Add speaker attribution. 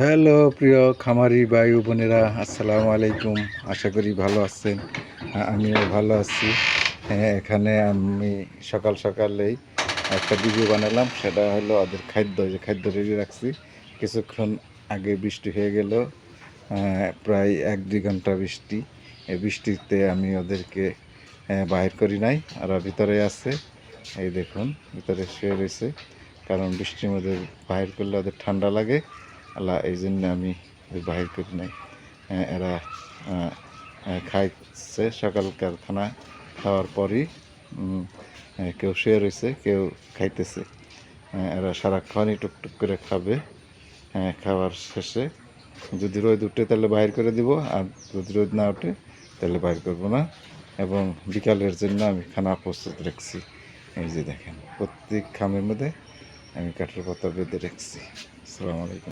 Speaker 1: Hello, প্রিয় খামারি ও বোনেরা, আসসালামু আলাইকুম। আশা করি ভালো আছেন। আমিও ভালো আছি। হ্যাঁ এখানে আমি সকাল সকালেই একটা ভিডিও বানালাম। সেটা হলো ওদের খাদ্য যে খাদ্য রেডি রাখছি। কিছুক্ষণ আগে বৃষ্টি হয়ে গেল। প্রায় এক দুই ঘণ্টা বৃষ্টি। এই বৃষ্টিতে আমি ওদেরকে বাহির করি নাই। আর ভিতরে আছে। এই দেখুন, ভিতরে শুয়ে রয়েছে। কারণ বৃষ্টির মধ্যে বাহির করলে ওদের ঠান্ডা লাগে। আল্লাহ এই জন্য আমি বাহির করি নাই। এরা আহ, আহ, খাইছে সকালকার খানা খাওয়ার পরই কেউ শুয়ে রয়েছে কেউ খাইতেছে। আহ, এরা সারাক্ষণই টুকটুক করে খাবে। হ্যাঁ খাওয়ার শেষে যদি রোদ উঠে তাহলে বাইর করে দিব আর যদি রোদ না উঠে তাহলে বাইর করব না। এবং বিকালের জন্য আমি খানা প্রস্তুত রাখছি। এই যে দেখেন প্রত্যেক খামের মধ্যে আমি কাঠের পাতা বেঁধে রাখছি। আসসালামু আলাইকুম।